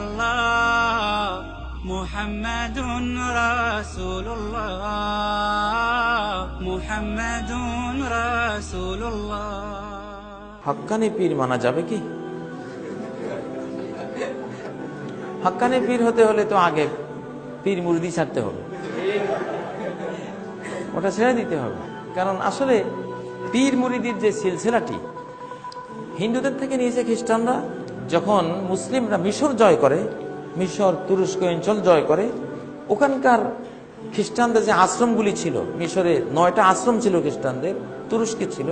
আল্লাহ মুহাম্মাদুন রাসূলুল্লাহ মুহাম্মাদুন রাসূলুল্লাহ। হাক্কানি পীর মানা যাবে কি? হাক্কানি পীর হতে হলে তো আগে পীর মুরদি ছাড়তে হবে। ওটা ছেড়ে দিতে হবে। কারণ আসলে পীর মুরিদির যে সিলসিলাটি, হিন্দুদের থেকে নিয়েছে খ্রিস্টানরা যখন মুসলিমরা মিশর জয় করে, মিশর তুরস্ক অঞ্চল জয় করে, ওখানকার খ্রিস্টানদের যে আশ্রমগুলি ছিল, মিশরে নয়টা আশ্রম ছিল খ্রিস্টানদের তুরস্কে ছিল,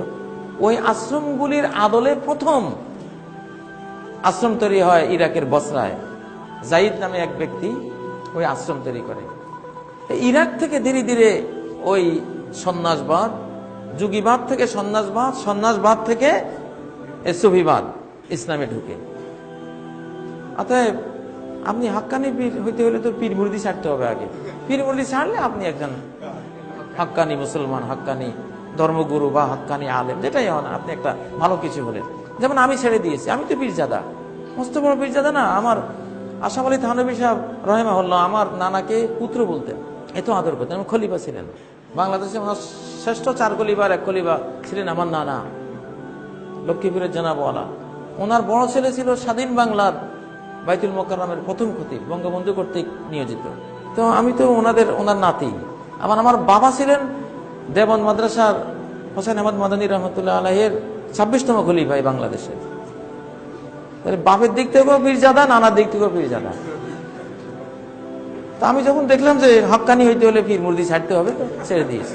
ওই আশ্রমগুলির আদলে প্রথম আশ্রম তৈরি হয় ইরাকের বসরায়। জাইদ নামে এক ব্যক্তি ওই আশ্রম তৈরি করে। ইরাক থেকে ধীরে ধীরে ওই সন্ন্যাসবাদ, যুগীবাদ থেকে সন্ন্যাসবাদ সন্ন্যাসবাদ থেকে সুফিবাদ ইসলামে ঢুকে। অতএব আপনি হাক্কানি পীর হইতে হলে তো পীর মুরদি ছাড়তে হবে আগে। পীর মুরদি ছাড়লে আপনি একজন হাক্কানি মুসলমান, হাক্কানি ধর্মগুরু বা হাক্কানি আলেম, যেটাই হন আপনি একটা ভালো কিছু হলেন। যেমন আমি ছেড়ে দিয়েছি, আমি তো পীরজাদা। মস্ত বড় পীরজাদা না, আমার আশাফ আলী থানবী সাহেব রহেমা হল্লা আমার নানাকে পুত্র বলতেন। এত আদর করতেন খলিফা ছিলেন। বাংলাদেশে ওনার শ্রেষ্ঠ চার খলিফার এক খলিফা ছিলেন আমার নানা, লক্ষ্মীপুরের জানাবওয়ালা। ওনার বড় ছেলে ছিল স্বাধীন বাংলার বাইতুল মোকাররমের প্রথম খতিব, বঙ্গবন্ধু কর্তৃক নিয়োজিত। তো আমি তো ওনাদের, ওনার নাতি। আবার আমার বাবা ছিলেন দেবন মাদ্রাসার হোসেন আহমদ মাদানী রহমতুল্লাহ আলাহের ছাব্বিশতম খলিফা এই বাংলাদেশের। বাপের দিক থেকেও পীরজাদা, নানার দিক থেকেও পীরজাদা। তা আমি যখন দেখলাম যে হক্কানি হইতে হলে পীর মুরদি ছাড়তে হবে ছেড়ে দিয়েছি।